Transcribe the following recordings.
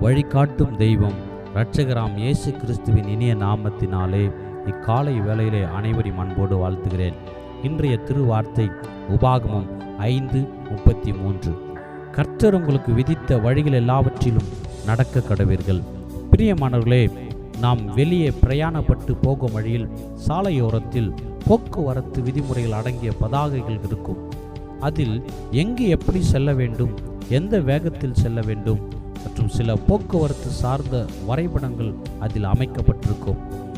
வழிகாட்டும் தெய்வம் இரட்சகராம் இயேசு கிறிஸ்துவின் இனிய நாமத்தினாலே இக்காலை வேளையிலே அனைவரையும் அன்போடு வாழ்த்துகிறேன். இன்றைய திருவார்த்தை உபாகமம் ஐந்து முப்பத்தி மூன்று கர்த்தர் உங்களுக்கு விதித்த வழிகள் எல்லாவற்றிலும் நடக்க கடவீர்கள். பிரியமானவர்களே நாம் வெளியே பிரயாணப்பட்டு போகும் வழியில் சாலையோரத்தில் போக்குவரத்து விதிமுறைகள் அடங்கிய பதாகைகள் இருக்கும். அதில் எங்கு எப்படி செல்ல வேண்டும் எந்த வேகத்தில் செல்ல வேண்டும் மற்றும் சில போக்குவரத்து சார்ந்த வரைபடங்கள் அதில் அமைக்கப்பட்டிருக்கும்.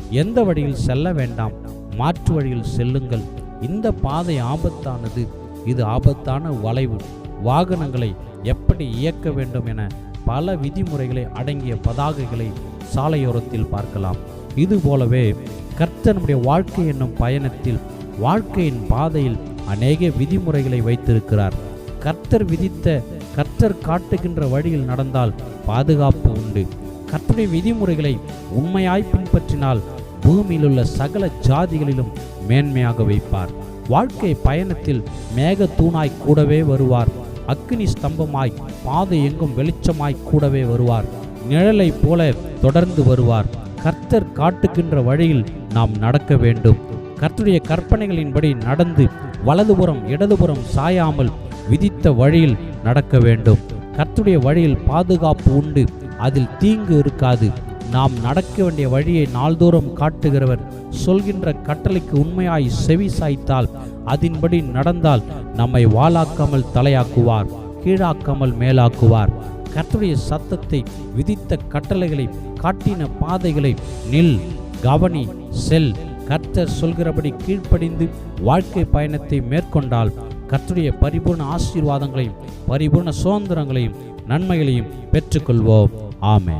எந்த வழியில் செல்ல வேண்டாம் மாற்று வழியில் செல்லுங்கள். இந்த பாதை ஆபத்தானது. இது ஆபத்தான வளைவு. வாகனங்களை எப்படி இயக்க வேண்டும் என பல விதிமுறைகளை அடங்கிய பதாகைகளை சாலையோரத்தில் பார்க்கலாம். இது போலவே கர்த்தனுடைய வாழ்க்கை என்னும் பயணத்தில் வாழ்க்கையின் பாதையில் அநேக விதிமுறைகளை வைத்திருக்கிறார். கர்த்தர் விதித்த கர்த்தர் காட்டுகின்ற வழியில் நடந்தால் பாதுகாப்பு உண்டு. கர்த்தருடைய விதிமுறைகளை உண்மையாய் பின்பற்றினால் பூமியில் உள்ள சகல ஜாதிகளிலும் மேன்மையாக வைப்பார். வாழ்க்கை பயணத்தில் மேக தூணாய் கூடவே வருவார். அக்னி ஸ்தம்பமாய் பாதை எங்கும் வெளிச்சமாய் கூடவே வருவார். நிழலைப் போல தொடர்ந்து வருவார். கர்த்தர் காட்டுகின்ற வழியில் நாம் நடக்க வேண்டும். கர்த்தருடைய கற்பனைகளின்படி நடந்து வலதுபுறம் இடதுபுறம் சாயாமல் விதித்த வழியில் நடக்க வேண்டும். கர்த்துடைய வழியில் பாதுகாப்பு உண்டு. அதில் தீங்கு இருக்காது. நாம் நடக்க வேண்டிய வழியை நாள்தோறும் காட்டுகிறவர் சொல்கின்ற கட்டளைக்கு உண்மையாய் செவி சாய்த்தால் அதன்படி நடந்தால் நம்மை வாளாக்காமல் தலையாக்குவார் கீழாக்காமல் மேலாக்குவார். கர்த்துடைய சத்தத்தை விதித்த கட்டளைகளை காட்டின பாதைகளை நில் கவனி செல். கர்த்தர் சொல்கிறபடி கீழ்ப்படிந்து வாழ்க்கை பயணத்தை மேற்கொண்டால் கர்த்துடைய பரிபூர்ண ஆசீர்வாதங்களையும் பரிபூர்ண சுதந்திரங்களையும் நன்மைகளையும் பெற்றுக்கொள்வோம். ஆமே